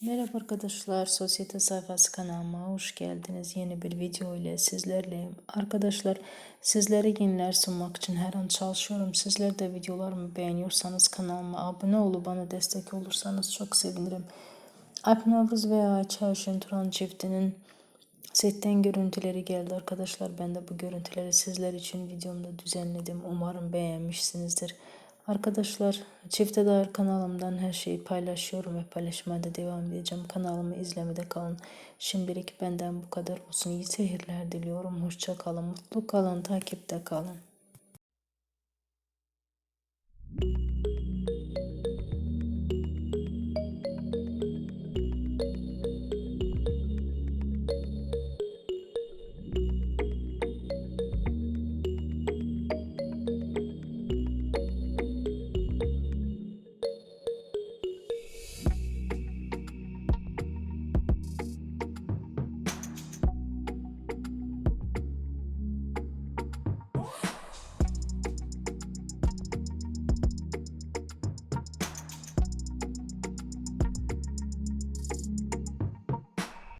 Merhaba arkadaşlar, Sosyete Sayfası kanalıma hoş geldiniz. Yeni bir video ile sizlerleyim. Arkadaşlar sizlere yeniler sunmak için her an çalışıyorum. Sizler de videolarımı beğeniyorsanız kanalıma abone olup bana destek olursanız çok sevinirim. Alp Navruz ve Ayça Turan çiftinin setten görüntüleri geldi arkadaşlar. Ben de bu görüntüleri sizler için videomda düzenledim. Umarım beğenmişsinizdir. Arkadaşlar çifte dair kanalımdan her şeyi paylaşıyorum ve paylaşmaya da devam edeceğim. Kanalımı izlemede kalın. Şimdilik benden bu kadar olsun. İyi seyirler diliyorum. Hoşça kalın, mutlu kalın, takipte kalın.